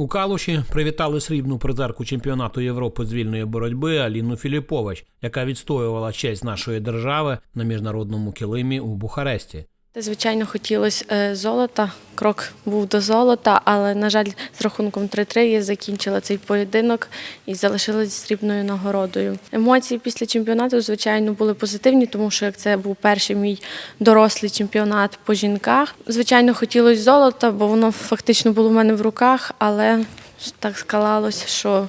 У Калуші привітали срібну призерку чемпіонату Європи з вільної боротьби Аліну Філіпович, яка відстоювала честь нашої держави на міжнародному килимі у Бухаресті. Звичайно, хотілося е, золота. Крок був до золота, але, на жаль, з рахунком 3-3 я закінчила цей поєдинок і залишилась срібною нагородою. Емоції після чемпіонату, звичайно, були позитивні, тому що як це був перший мій дорослий чемпіонат по жінках. Звичайно, хотілося золота, бо воно фактично було в мене в руках, але так склалося, що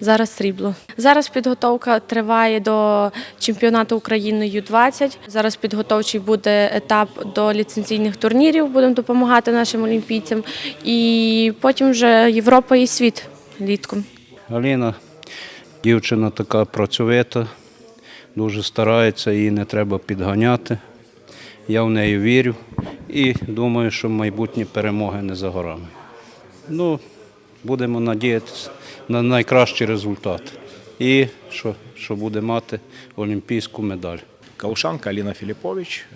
Зараз срібло. Зараз підготовка триває до чемпіонату України Ю-20. Зараз підготовчий буде етап до ліцензійних турнірів. Будемо допомагати нашим олімпійцям. І потім вже Європа і світ літком. Аліна дівчина така працьовита, дуже старається, її не треба підганяти. Я в неї вірю і думаю, що майбутні перемоги не за горами. Ну, будемо надіятися на найкращий результат. І що, що буде мати олімпійську медаль. Калушанка Аліна Філіпович е,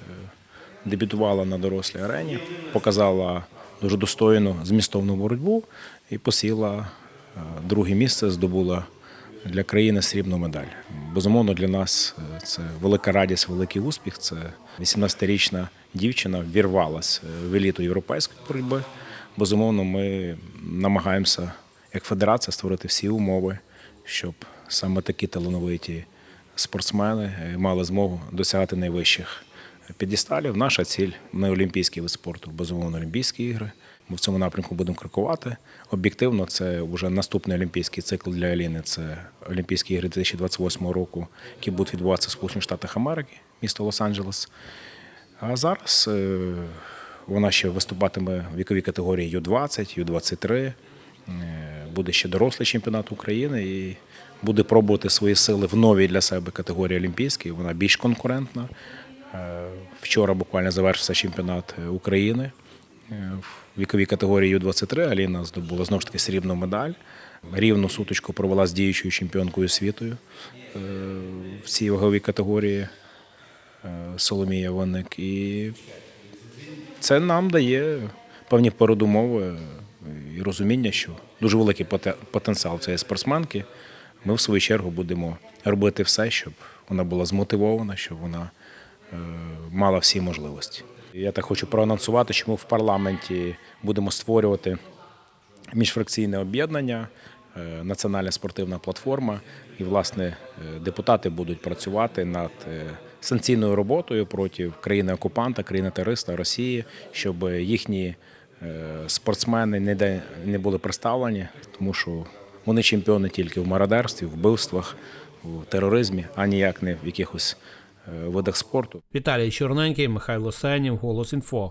дебютувала на дорослій арені, показала дуже достойну змістовну боротьбу і посіла е, друге місце, здобула для країни срібну медаль. Безумовно, для нас е, це велика радість, великий успіх. Це 18-річна дівчина вірвалась в еліту європейської боротьби. Безумовно, ми намагаємося як федерація створити всі умови, щоб саме такі талановиті спортсмени е, мали змогу досягати найвищих підісталів. Наша ціль не олімпійський вид спорту, безумовно, Олімпійські ігри. Ми в цьому напрямку будемо крокувати. Об'єктивно, це вже наступний олімпійський цикл для Аліни. Це Олімпійські ігри 2028 року, які будуть відбуватися в Сполучених Штатах Америки, місто Лос-Анджелес. А зараз е, вона ще виступатиме в віковій категорії Ю-20, Ю-23. Буде ще дорослий чемпіонат України і буде пробувати свої сили в новій для себе категорії Олімпійській. Вона більш конкурентна. Е, Вчора буквально завершився чемпіонат е, України е, в віковій категорії Ю-23. Аліна здобула знову ж таки срібну медаль. Рівну сутичку провела з діючою чемпіонкою світу е, в цій ваговій категорії Соломія Винник. І це нам дає певні передумови розуміння, що дуже великий потенціал цієї спортсменки. Ми, в свою чергу, будемо робити все, щоб вона була змотивована, щоб вона е, мала всі можливості. Я так хочу проанонсувати, що ми в парламенті будемо створювати міжфракційне об'єднання, е, національна спортивна платформа. І, власне, е, депутати будуть працювати над санкційною роботою проти країни-окупанта, країни-терориста Росії, щоб їхні спортсмени ніде не були представлені, тому що вони чемпіони тільки в мародерстві, вбивствах, в тероризмі, а ніяк не в якихось е, видах спорту. Віталій Чорненький, Михайло Сенів, Голос Інфо.